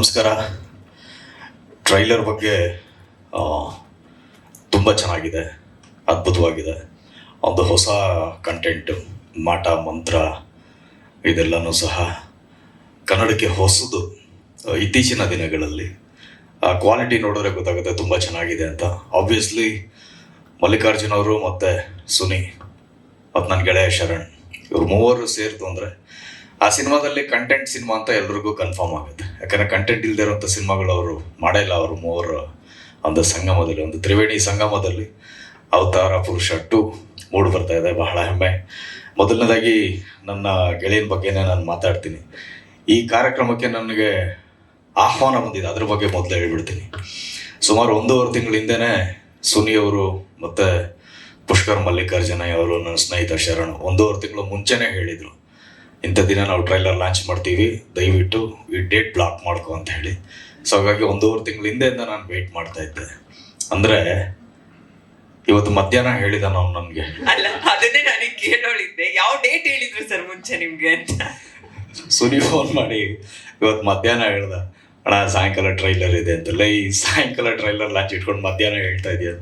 ನಮಸ್ಕಾರ. ಟ್ರೈಲರ್ ಬಗ್ಗೆ ತುಂಬ ಚೆನ್ನಾಗಿದೆ, ಅದ್ಭುತವಾಗಿದೆ. ಒಂದು ಹೊಸ ಕಂಟೆಂಟ್ ಮಾಟ, ಮಂತ್ರ, ಇದೆಲ್ಲನೂ ಸಹ ಕನ್ನಡಕ್ಕೆ ಹೊಸದು ಇತ್ತೀಚಿನ ದಿನಗಳಲ್ಲಿ. ಕ್ವಾಲಿಟಿ ನೋಡಿದ್ರೆ ಗೊತ್ತಾಗುತ್ತೆ ತುಂಬ ಚೆನ್ನಾಗಿದೆ ಅಂತ. ಆಬ್ವಿಯಸ್ಲಿ ಮಲ್ಲಿಕಾರ್ಜುನ್ ಅವರು ಮತ್ತು ಸುನಿ, ಮತ್ತು ನನ್ನ ಗೆಳೆಯ ಶರಣ್, ಇವರು ಮೂವರು ಸೇರಿತು ಅಂದರೆ, ಆ ಸಿನಿಮಾದಲ್ಲಿ ಕಂಟೆಂಟ್ ಸಿನಿಮಾ ಅಂತ ಎಲ್ರಿಗೂ ಕನ್ಫರ್ಮ್ ಆಗುತ್ತೆ. ಯಾಕಂದರೆ ಕಂಟೆಂಟ್ ಇಲ್ಲದೆ ಇರುವಂಥ ಸಿನಿಮಾಗಳು ಅವರು ಮಾಡಿಲ್ಲ ಅವರು ಮೂವರು ಒಂದು ಸಂಗಮದಲ್ಲಿ, ಒಂದು ತ್ರಿವೇಣಿ ಸಂಗಮದಲ್ಲಿ ಅವತಾರ, ಪುರುಷ ಟು ಮೂಡ್ ಬರ್ತಾ ಇದೆ. ಬಹಳ ಹೆಮ್ಮೆ. ಮೊದಲನೇದಾಗಿ ನನ್ನ ಗೆಳೆಯನ ಬಗ್ಗೆನೇ ನಾನು ಮಾತಾಡ್ತೀನಿ. ಈ ಕಾರ್ಯಕ್ರಮಕ್ಕೆ ನನಗೆ ಆಹ್ವಾನ ಬಂದಿದೆ. ಅದ್ರ ಬಗ್ಗೆ ಮೊದಲು ಹೇಳ್ಬಿಡ್ತೀನಿ. ಸುಮಾರು ಒಂದೂವರೆ ತಿಂಗಳ ಹಿಂದೆನೇ ಸುನಿ ಅವರು ಮತ್ತು ಪುಷ್ಕರ್ ಮಲ್ಲಿಕಾರ್ಜುನಯ್ಯ ಅವರು ನನ್ನ ಸ್ನೇಹಿತ ಶರಣ್ ಒಂದೂವರೆ ತಿಂಗಳು ಮುಂಚೆನೇ ಹೇಳಿದರು. ಇಂಥ ದಿನ ನಾವು ಟ್ರೈಲರ್ ಲಾಂಚ್ ಮಾಡ್ತೀವಿ ದಯವಿಟ್ಟು ಈ ಡೇಟ್ ಬ್ಲಾಕ್ ಮಾಡ್ಕೊ ಅಂತ ಹೇಳಿ. ಸೊ ಹಾಗಾಗಿ ಒಂದೂವರೆ ತಿಂಗಳ ಹಿಂದೆಯಿಂದ ನಾನು ವೇಟ್ ಮಾಡ್ತಾ ಇದ್ದೆ. ಅಂದರೆ ಇವತ್ತು ಮಧ್ಯಾಹ್ನ ಹೇಳಿದ ನಾವು ನನಗೆ ಅಲ್ಲ ಅದನ್ನೇ ನನಗೆ ಕೇಳೋಳಿದ್ದೆ. ಯಾವ ಡೇಟ್ ಹೇಳಿದ್ರು ಸರ್ ಮುಂಚೆ ನಿಮಗೆ ಅಂತ? ಸುನಿ ಫೋನ್ ಮಾಡಿ ಇವತ್ತು ಮಧ್ಯಾಹ್ನ ಹೇಳ್ದ. ಅಣ್ಣ ಸಾಯಂಕಾಲ ಟ್ರೈಲರ್ ಇದೆ ಅಂತಲ್ಲ ಈ ಸಾಯಂಕಾಲ ಟ್ರೈಲರ್ ಲಾಂಚ್ ಇಟ್ಕೊಂಡು ಮಧ್ಯಾಹ್ನ ಹೇಳ್ತಾ ಇದೆಯಾ.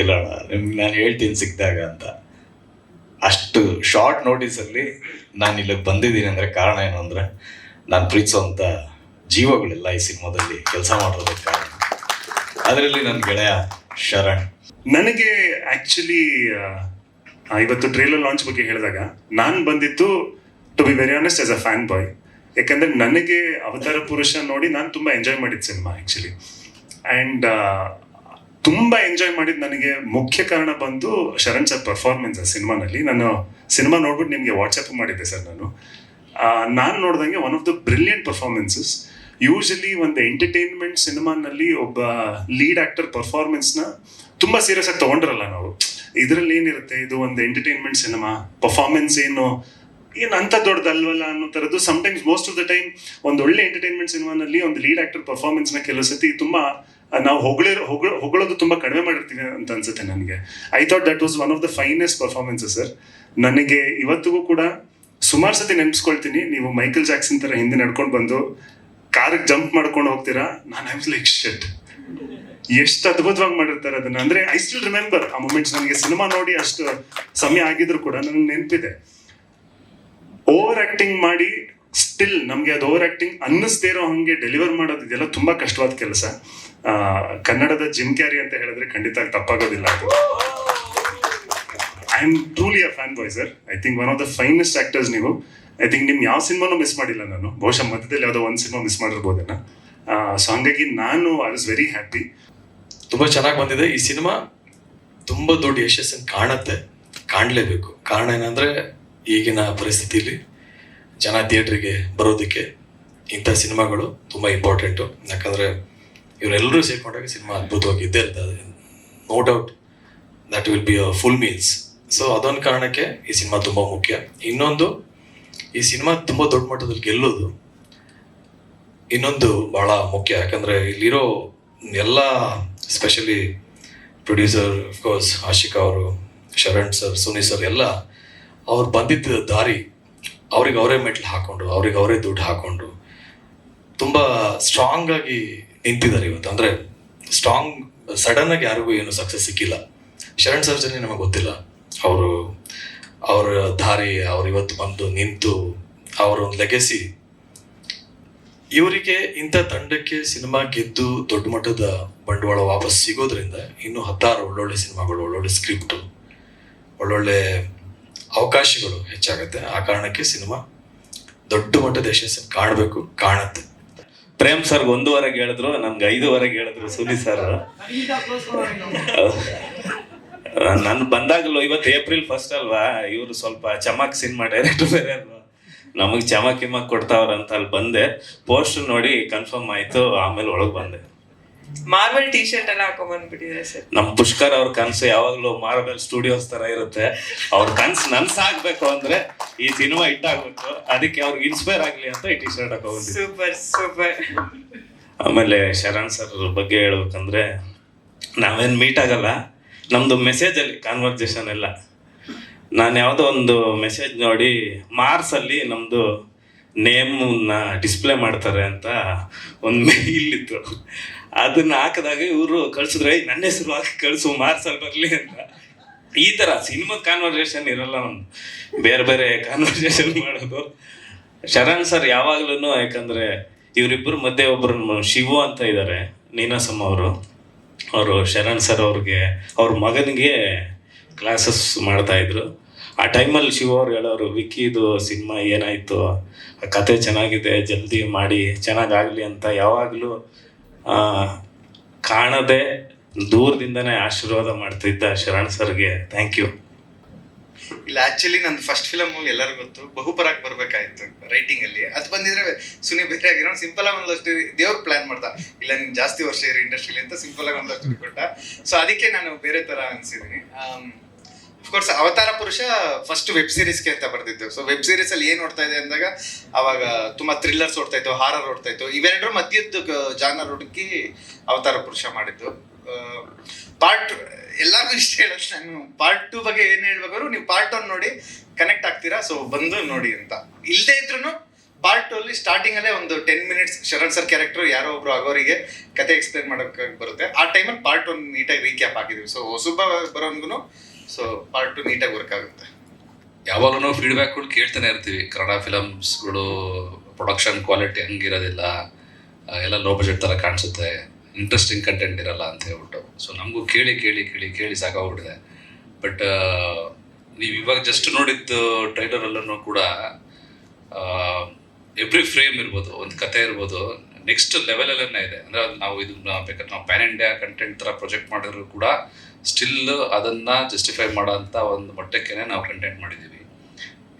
ಇಲ್ಲ ಅಣ್ಣ ನಿಮ್ಗೆ ನಾನು ಹೇಳ್ತೀನಿ ಸಿಕ್ಕಿದಾಗ ಅಂತ. ಅಷ್ಟು ಶಾರ್ಟ್ ನೋಟಿಸಲ್ಲಿ ನಾನು ಇಲ್ಲಿಗೆ ಬಂದಿದ್ದೀನಿ ಅಂದರೆ ಕಾರಣ ಏನು ಅಂದರೆ ನಾನು ಪ್ರೀತಿಸುವಂಥ ಜೀವಗಳೆಲ್ಲ ಈ ಸಿನಿಮಾದಲ್ಲಿ ಕೆಲಸ ಮಾಡೋದಕ್ಕೆ ಅದರಲ್ಲಿ ನನ್ನ ಗೆಳೆಯ ಶರಣ್. ನನಗೆ ಆಕ್ಚುಲಿ ಇವತ್ತು ಟ್ರೇಲರ್ ಲಾಂಚ್ ಬಗ್ಗೆ ಹೇಳಿದಾಗ ನಾನು ಬಂದಿತ್ತು to be very honest as a fan boy ಯಾಕಂದ್ರೆ ನನಗೆ ಅವತಾರ ಪುರುಷ ನೋಡಿ ನಾನು ತುಂಬಾ ಎಂಜಾಯ್ ಮಾಡಿದ ಸಿನಿಮಾ ಆಕ್ಚುಲಿ ಅಂಡ್ ತುಂಬಾ ಎಂಜಾಯ್ ಮಾಡಿದ ನನಗೆ ಮುಖ್ಯ ಕಾರಣ ಬಂದು ಶರಣ್ ಸರ್ ಪರ್ಫಾರ್ಮೆನ್ಸ್ ಆ ಸಿನಿಮಾನಲ್ಲಿ. ನಾನು ಸಿನಿಮಾ ನೋಡ್ಬಿಟ್ಟು ನಿಮಗೆ ವಾಟ್ಸಪ್ ಮಾಡಿದ್ದೆ ಸರ್ ನಾನು. ನಾನು ನೋಡ್ದಂಗೆ one of the brilliant performances usually ಒಂದು ಎಂಟರ್ಟೈನ್ಮೆಂಟ್ ಸಿನಿಮಾನಲ್ಲಿ ಒಬ್ಬ ಲೀಡ್ ಆಕ್ಟರ್ ಪರ್ಫಾರ್ಮೆನ್ಸ್ನ ತುಂಬಾ ಸೀರಿಯಸ್ ಆಗಿ ತಗೊಂಡಿರಲ್ಲ ನಾವು. ಇದರಲ್ಲಿ ಏನಿರುತ್ತೆ? ಇದು ಒಂದು ಎಂಟರ್ಟೈನ್ಮೆಂಟ್ ಸಿನಿಮಾ. ಪರ್ಫಾರ್ಮೆನ್ಸ್ ಏನು? ಏನು ಅಂತ ದೊಡ್ಡದಲ್ವಲ್ಲ ಅನ್ನೋ ಥರದ್ದು sometimes most of the time ಒಂದು ಒಳ್ಳೆ ಎಂಟರ್ಟೈನ್ಮೆಂಟ್ ಸಿನಿಮಾನಲ್ಲಿ ಒಂದು ಲೀಡ್ ಆಕ್ಟರ್ ಪರ್ಫಾರ್ಮೆನ್ಸ್ನ ಕೆಲವು ಸತಿ ತುಂಬಾ ನಾವು ಹೊಗಳಿರೋ ಹೊಗಳ ಹೊಗಳೋದು ತುಂಬಾ ಕಡಿಮೆ ಮಾಡಿರ್ತೀವಿ ಅಂತ ಅನ್ಸುತ್ತೆ ನನಗೆ. I thought that was one of the finest performances sir ನನಗೆ ಇವತ್ತಿಗೂ ಕೂಡ ಸುಮಾರು ಸತಿ ನೆನೆಸ್ಕೊಳ್ತೀನಿ ನೀವು ಮೈಕಲ್ ಜಾಕ್ಸನ್ ತರ ಹಿಂದೆ ನಡ್ಕೊಂಡು ಬಂದು ಕಾರಿಗೆ ಜಂಪ್ ಮಾಡ್ಕೊಂಡು ಹೋಗ್ತೀರಾ? ನಾನು ಐ ಲೈಕ್ ಶೆಟ್ ಎಷ್ಟು ಅದ್ಭುತವಾಗಿ ಮಾಡಿರ್ತಾರೆ ಅದನ್ನ. ಅಂದ್ರೆ ಐ ಸ್ಟಿಲ್ ರಿಮೆಂಬರ್ ಆ ಮೂಮೆಂಟ್ಸ್ ನನಗೆ ಸಿನಿಮಾ ನೋಡಿ ಅಷ್ಟು ಸಮಯ ಆಗಿದ್ರು ಕೂಡ ನನಗೆ ನೆನಪಿದೆ. ಓವರ್ ಆಕ್ಟಿಂಗ್ ಮಾಡಿ ಸ್ಟಿಲ್ ನಮಗೆ ಅದು ಓವರ್ ಆ್ಯಕ್ಟಿಂಗ್ ಅನ್ನಿಸ್ದೇ ಇರೋ ಹಾಗೆ ಡೆಲಿವರ್ ಮಾಡೋದು ಇದೆಲ್ಲ ತುಂಬ ಕಷ್ಟವಾದ ಕೆಲಸ. ಕನ್ನಡದ ಜಿಮ್ ಕ್ಯಾರಿ ಅಂತ ಹೇಳಿದ್ರೆ ಖಂಡಿತ ತಪ್ಪಾಗೋದಿಲ್ಲ ಅದು. I am truly a fan boy sir I think one of the finest actors ನೀವು. ಐ ಥಿಂಕ್ ನಿಮ್ಮ ಯಾವ ಸಿನಿಮಾನು ಮಿಸ್ ಮಾಡಿಲ್ಲ ನಾನು. ಬಹುಶಃ ಮಧ್ಯದಲ್ಲಿ ಯಾವುದೋ ಒಂದು ಸಿನಿಮಾ ಮಿಸ್ ಮಾಡಿರ್ಬೋದೇನ. ಸೊ ಹಂಗಾಗಿ ನಾನು ಐ ವಾಸ್ ವೆರಿ ಹ್ಯಾಪಿ ತುಂಬ ಚೆನ್ನಾಗಿ ಬಂದಿದೆ. ಈ ಸಿನಿಮಾ ತುಂಬ ದೊಡ್ಡ ಯಶಸ್ಸನ್ನು ಕಾಣುತ್ತೆ. ಕಾಣಲೇಬೇಕು. ಕಾರಣ ಏನಂದರೆ ಈಗಿನ ಪರಿಸ್ಥಿತಿಯಲ್ಲಿ ಜನ ಥಿಯೇಟ್ರಿಗೆ ಬರೋದಕ್ಕೆ ಇಂಥ ಸಿನಿಮಾಗಳು ತುಂಬ ಇಂಪಾರ್ಟೆಂಟು ಯಾಕಂದರೆ ಇವರೆಲ್ಲರೂ ಸೇರ್ಕೊಂಡಾಗ ಸಿನಿಮಾ ಅದ್ಭುತವಾಗಿ ಇದ್ದೇ ಇರ್ತದೆ. No doubt that will be a full meals so ಅದೊಂದು ಕಾರಣಕ್ಕೆ ಈ ಸಿನಿಮಾ ತುಂಬ ಮುಖ್ಯ. ಇನ್ನೊಂದು, ಈ ಸಿನಿಮಾ ತುಂಬ ದೊಡ್ಡ ಮಟ್ಟದಲ್ಲಿ ಗೆಲ್ಲೋದು ಇನ್ನೊಂದು ಭಾಳ ಮುಖ್ಯ. ಯಾಕಂದರೆ ಇಲ್ಲಿರೋ ಎಲ್ಲ ಸ್ಪೆಷಲಿ ಪ್ರೊಡ್ಯೂಸರ್ ಅಫ್ಕೋರ್ಸ್ ಆಶಿಕಾ ಅವರು, ಶರಣ್ ಸರ್ ಸುನಿ ಸರ್ ಎಲ್ಲ ಅವ್ರು ಬಂದಿದ್ದ ದಾರಿ ಅವ್ರಿಗೆ ಅವರೇ ಮೆಟ್ಲು ಹಾಕೊಂಡು, ಅವ್ರಿಗೆ ಅವರೇ ದುಡ್ಡು ಹಾಕೊಂಡು ತುಂಬ ಸ್ಟ್ರಾಂಗ್ ಆಗಿ ನಿಂತಿದ್ದಾರೆ ಇವತ್ತು. ಅಂದ್ರೆ ಸ್ಟ್ರಾಂಗ್ ಸಡನ್ ಆಗಿ ಯಾರಿಗೂ ಏನು ಸಕ್ಸಸ್ ಸಿಕ್ಕಿಲ್ಲ. ಶರಣ್ ಸರ್ ನಮಗೆ ಗೊತ್ತಿಲ್ಲ. ಅವರು, ಅವರ ದಾರಿ, ಅವ್ರು ಇವತ್ತು ಬಂದು ನಿಂತು ಅವರ ಒಂದು ಲೆಗೆಸಿ ಇವರಿಗೆ ಇಂಥ ತಂಡಕ್ಕೆ ಸಿನಿಮಾ ಗೆದ್ದು ದೊಡ್ಡ ಮಟ್ಟದ ಬಂಡವಾಳ ವಾಪಸ್ ಸಿಗೋದ್ರಿಂದ ಇನ್ನು ಹತ್ತಾರು ಒಳ್ಳೊಳ್ಳೆ ಸಿನಿಮಾಗಳು, ಒಳ್ಳೊಳ್ಳೆ ಸ್ಕ್ರಿಪ್ಟು ಒಳ್ಳೊಳ್ಳೆ ಅವಕಾಶಗಳು ಹೆಚ್ಚಾಗುತ್ತೆ. ಆ ಕಾರಣಕ್ಕೆ ಸಿನಿಮಾ ದೊಡ್ಡ ಮಟ್ಟದ ಯಶಸ್ಸನ್ನು ಕಾಣಬೇಕು, ಕಾಣುತ್ತೆ. ಪ್ರೇಮ್ ಸರ್ ಒಂದೂವರೆಗೆ ಹೇಳಿದ್ರು, ನನ್ಗೆ ಐದೂವರೆಗೆ ಹೇಳಿದ್ರು ಸುನಿ ಸರ್. ನಾನು ಬಂದಾಗಲೂ ಇವತ್ತು ಏಪ್ರಿಲ್ ಫಸ್ಟ್ ಅಲ್ವಾ, ಇವರು ಸ್ವಲ್ಪ ಚಮಕ್ ಸಿನಿಮಾ ಡೈರೆಕ್ಟರ್ ಬೇರೆ ಅಲ್ವಾ. ನಮಗೆ ಚಮಕ್ ಕೊಡ್ತಾವ್ರಂತ ಅಲ್ಲಿ ಬಂದೆ. ಪೋಸ್ಟ್ ನೋಡಿ ಕನ್ಫರ್ಮ್ ಆಯ್ತು, ಆಮೇಲೆ ಒಳಗೆ ಬಂದೆ. ಮಾರ್ವಲ್ ಟಿ ಶರ್ಟ್ ಎಲ್ಲ ಹಾಕೊಂಡ್ ಬಂದ್ಬಿಟ್ಟಿದೆ ಸರ್. ನಮ್ ಪುಷ್ಕರ್ ಅವ್ರ ಕನ್ಸು ಯಾವಾಗ್ಲೂ ಮಾರ್ಬಲ್ ಸ್ಟುಡಿಯೋಸ್ ತರ ಇರುತ್ತೆ. ಅವ್ರ ಕನ್ಸು ನನ್ಸಾಗ್ಬೇಕು ಅಂದ್ರೆ ಈ ಸಿನಿಮಾ ಇಟ್ಟಾಗ್ಬೇಕು ಅದಕ್ಕೆ ಅವ್ರಿಗೆ ಇನ್ಸ್ಪೈರ್ ಆಗ್ಲಿ ಅಂತ ಈ ಟಿ ಶರ್ಟ್ ಹಾಕೊಂಡ್ಬಂದಿದ್ದೆ ಸೂಪರ್ ಸೂಪರ್ ಆಮೇಲೆ ಶರಣ್ ಸರ್ ಬಗ್ಗೆ ಹೇಳ್ಬೇಕಂದ್ರೆ ನಾವೇನು ಮೀಟ್ ಆಗಲ್ಲ. ನಮ್ದು ಮೆಸೇಜಲ್ಲಿ ಕಾನ್ವರ್ಸೇಷನ್ ಎಲ್ಲ. ನಾನು ಯಾವುದೋ ಒಂದು ಮೆಸೇಜ್ ನೋಡಿ ಮಾರ್ಸಲ್ಲಿ ನಮ್ಮದು ನೇಮ್ನ ಡಿಸ್ಪ್ಲೇ ಮಾಡ್ತಾರೆ ಅಂತ ಒಂದು ಮೇಲ್ ಇತ್ತು ಅದನ್ನ ಹಾಕಿದಾಗ ಇವರು ಕಳ್ಸಿದ್ರೆ ನನ್ನ ಹೆಸರು ಹಾಕಿ ಕಳಿಸು, ಮಾರ್ಸಲ್ ಬರಲಿ ಅಂತ. ಈ ಥರ ಸಿನಿಮಾ ಕಾನ್ವರ್ಸೇಷನ್ ಇರಲ್ಲ ಒಂದು ಬೇರೆ ಬೇರೆ ಕಾನ್ವರ್ಸೇಷನ್ ಮಾಡೋದು. ಶರಣ್ ಸರ್ ಯಾವಾಗ್ಲೂ ಯಾಕಂದ್ರೆ ಇವರಿಬ್ಬರು ಮಧ್ಯೆ ಒಬ್ರು ಶಿವು ಅಂತ ಇದ್ದಾರೆ ನೀನಾಸಮ್ಮ ಅವರು. ಅವರು ಶರಣ್ ಸರ್ ಅವ್ರಿಗೆ, ಅವ್ರ ಮಗನಿಗೆ ಕ್ಲಾಸಸ್ ಮಾಡ್ತಾ ಇದ್ರು. ಆ ಟೈಮಲ್ಲಿ ಶಿವ ಅವ್ರು ಹೇಳೋರು ವಿಕ್ಕಿದು ಸಿನಿಮಾ ಏನಾಯ್ತು? ಆ ಕತೆ ಚೆನ್ನಾಗಿದೆ, ಜಲ್ದಿ ಮಾಡಿ, ಚೆನ್ನಾಗಾಗಲಿ ಅಂತ ಯಾವಾಗಲೂ ಕಾಣದೆ ದೂರದಿಂದನೇ ಆಶೀರ್ವಾದ ಮಾಡ್ತಿದ್ದ ಶರಣ್ ಸರ್ಗೆ. ಥ್ಯಾಂಕ್ ಯು ಇಲ್ಲ ಆಕ್ಚುಲಿ ನಂದು ಫಸ್ಟ್ ಫಿಲಮ್ ಎಲ್ಲರಿಗೂ ಗೊತ್ತು. ಬಹುಪರಾಗ್ ಬರ್ಬೇಕಾಯ್ತು ರೈಟಿಂಗ್ ಅಲ್ಲಿ. ಅದು ಬಂದಿದ್ರೆ ಸುನಿ ಬೇರೆ ಆಗಿರೋ ಸಿಂಪಲ್ ಆಗಿ ಒಂದಷ್ಟು ದೇವ್ರ ಪ್ಲಾನ್ ಮಾಡ್ದ. ಇಲ್ಲ, ನೀನ್ ಜಾಸ್ತಿ ವರ್ಷ ಇರೋ ಇಂಡಸ್ಟ್ರಿಲಿ ಅಂತ ಸಿಂಪಲ್ ಆಗಿ ಒಂದಷ್ಟು ಕೊಟ್ಟ. ಸೊ ಅದಕ್ಕೆ ನಾನು ಬೇರೆ ತರ ಅನ್ಸಿದೀನಿ. ಅಫ್ಕೋರ್ಸ್ ಅವತಾರ ಪುರುಷ ಫಸ್ಟ್ ವೆಬ್ ಸೀರೀಸ್ಗೆ ಅಂತ ಬರ್ತಿತ್ತು ಸೊ ವೆಬ್ ಸೀರೀಸ್ ಅಲ್ಲಿ ಏನ್ ನೋಡ್ತಾ ಇದೆ ಅಂದಾಗ, ಅವಾಗ ತುಂಬಾ ಥ್ರಿಲ್ಲರ್ಸ್ ಓಡ್ತಾ ಇತ್ತು ಹಾರರ್ ಓಡ್ತಾ ಇತ್ತು. ಇವೆರಡರ ಮಧ್ಯದ್ದು ಜಾನರ್ ಹುಡುಕಿ ಅವತಾರ ಪುರುಷ ಮಾಡಿದ್ದು. ಪಾರ್ಟ್ ಎಲ್ಲರಿಗೂ ಇಷ್ಟ ಹೇಳೋದು ನಾನು ಪಾರ್ಟ್ ಟೂ ಬಗ್ಗೆ ಏನ್ ಹೇಳ್ಬೇಕಾದ್ರು, ನೀವು ಪಾರ್ಟ್ ಒನ್ ನೋಡಿ ಕನೆಕ್ಟ್ ಆಗ್ತೀರಾ? ಸೊ ಬಂದು ನೋಡಿ ಅಂತ. ಇಲ್ಲದೆ ಇದ್ರು ಪಾರ್ಟ್ ಟೂ ಅಲ್ಲಿ ಸ್ಟಾರ್ಟಿಂಗ್ ಅಲ್ಲೇ ಒಂದು ten minutes Sharan sir character ಯಾರೋ ಒಬ್ರು ಆಗೋರಿಗೆ ಕತೆ ಎಕ್ಸ್ಪ್ಲೇನ್ ಮಾಡೋಕೆ ಬರುತ್ತೆ. ಆ ಟೈಮಲ್ಲಿ ಪಾರ್ಟ್ ಒನ್ ನೀಟಾಗಿ ರೀಕ್ಯಾಪ್ ಹಾಕಿದೀವಿ. ಸೊ ಹೊಸ ಬರೋನ್ಗು ಸೊ ಪಾರ್ಟ್ ಟು ನೀಟಾಗಿ ವರ್ಕ್ ಆಗುತ್ತೆ. ಯಾವಾಗಲೂ ಫೀಡ್ಬ್ಯಾಕ್ಗಳು ಕೇಳ್ತಾನೆ ಇರ್ತೀವಿ. ಕನ್ನಡ ಫಿಲಮ್ಸ್ಗಳು ಪ್ರೊಡಕ್ಷನ್ ಕ್ವಾಲಿಟಿ ಹಂಗಿರೋದಿಲ್ಲ. ಎಲ್ಲ ಲೋ ಬಜೆಟ್ ಥರ ಕಾಣಿಸುತ್ತೆ. ಇಂಟ್ರೆಸ್ಟಿಂಗ್ ಕಂಟೆಂಟ್ ಇರಲ್ಲ ಅಂತ ಹೇಳ್ಬಿಟ್ಟು. ಸೊ ನಮಗೂ ಕೇಳಿ ಕೇಳಿ ಕೇಳಿ ಕೇಳಿ ಸಾಕಾಗ್ಬಿಟ್ಟಿದೆ. ಬಟ್ ನೀವು ಇವಾಗ ಜಸ್ಟ್ ನೋಡಿದ್ದು ಟ್ರೈಲರಲ್ಲೂ ಕೂಡ ಎವ್ರಿ ಫ್ರೇಮ್ ಇರ್ಬೋದು, ಒಂದು ಕತೆ ಇರ್ಬೋದು ನೆಕ್ಸ್ಟ್ ಲೆವೆಲಲ್ಲೇ ಇದೆ. ಅಂದರೆ ಅದು ನಾವು ಇದು ಬೇಕಾದ್ರೆ ನಾವು ಪ್ಯಾನ್ ಇಂಡಿಯಾ ಕಂಟೆಂಟ್ ಥರ ಪ್ರೊಜೆಕ್ಟ್ ಮಾಡಿದ್ರು ಕೂಡ ಸ್ಟಿಲ್ ಅದನ್ನ ಜಸ್ಟಿಫೈ ಮಾಡೋಂಥ ಒಂದು ಮಟ್ಟಕ್ಕೆ ನಾವು ಕಂಟೆಂಟ್ ಮಾಡಿದ್ದೀವಿ.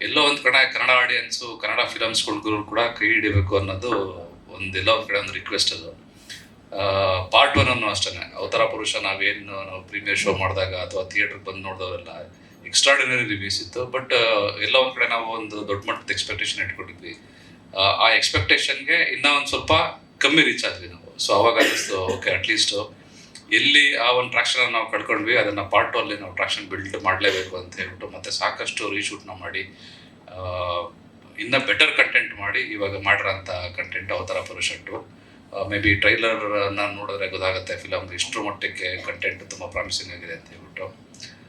ಎಲ್ಲೋ ಒಂದು ಕಡೆ ಕನ್ನಡ ಆಡಿಯನ್ಸು ಕನ್ನಡ ಫಿಲಮ್ಸ್ಗಳಿಗೂ ಕೂಡ ಕೈ ಹಿಡಿಬೇಕು ಅನ್ನೋದು ಒಂದು ಎಲ್ಲೋ ಒಂದು ಕಡೆ ಒಂದು ರಿಕ್ವೆಸ್ಟ್ ಅದು. ಪಾರ್ಟ್ ಒನ್ ಅನ್ನು ಅಷ್ಟೇ ಅವತಾರ ಪುರುಷ ನಾವೇನು, ನಾವು ಪ್ರೀಮಿಯರ್ ಶೋ ಮಾಡಿದಾಗ ಅಥವಾ ಥಿಯೇಟರ್ಗೆ ಬಂದು ನೋಡಿದವರೆಲ್ಲ ಎಕ್ಸ್ಟ್ರಾಡಿನರಿ ರಿವ್ಯೂಸ್ ಇತ್ತು. ಬಟ್ ಎಲ್ಲ ಒಂದು ಕಡೆ ನಾವು ಒಂದು ದೊಡ್ಡ ಮಟ್ಟದ ಎಕ್ಸ್ಪೆಕ್ಟೇಷನ್ ಇಟ್ಕೊಂಡಿದ್ವಿ. ಆ, ಎಕ್ಸ್ಪೆಕ್ಟೇಷನ್ಗೆ ಇನ್ನೂ ಒಂದು ಸ್ವಲ್ಪ ಕಮ್ಮಿ ರೀಚ್ ಆದ್ವಿ ನಾವು. ಸೊ ಅವಾಗ ಅನ್ನಿಸ್ತು ಓಕೆ ಅಟ್ಲೀಸ್ಟ್ ಎಲ್ಲಿ ಆ ಒಂದು ಟ್ರಾಕ್ಷನ್ ನಾವು ಕಳ್ಕೊಂಡ್ವಿ ಅದನ್ನ ಪಾರ್ಟ್ ಅಲ್ಲಿ ನಾವು ಟ್ರಾಕ್ಷನ್ ಬಿಲ್ಡ್ ಮಾಡಲೇಬೇಕು ಅಂತ ಹೇಳ್ಬಿಟ್ಟು ಮತ್ತೆ ಸಾಕಷ್ಟು ರೀಶೂಟ್ನ ಮಾಡಿ ಇನ್ನೂ ಬೆಟರ್ ಕಂಟೆಂಟ್ ಮಾಡಿ ಇವಾಗ ಮಾಡಿರೋಂಥ ಕಂಟೆಂಟ್ ಅವತಾರ ಪುರುಷಟ್ಟು. ಮೇ ಬಿ ನಾನು ನೋಡಿದ್ರೆ ಗೊತ್ತಾಗುತ್ತೆ ಫಿಲಮ್ ಇಷ್ಟರ ಮಟ್ಟಕ್ಕೆ ಕಂಟೆಂಟ್ ತುಂಬ ಪ್ರಾಮಿಸಿಂಗ್ ಆಗಿದೆ ಅಂತ ಹೇಳ್ಬಿಟ್ಟು.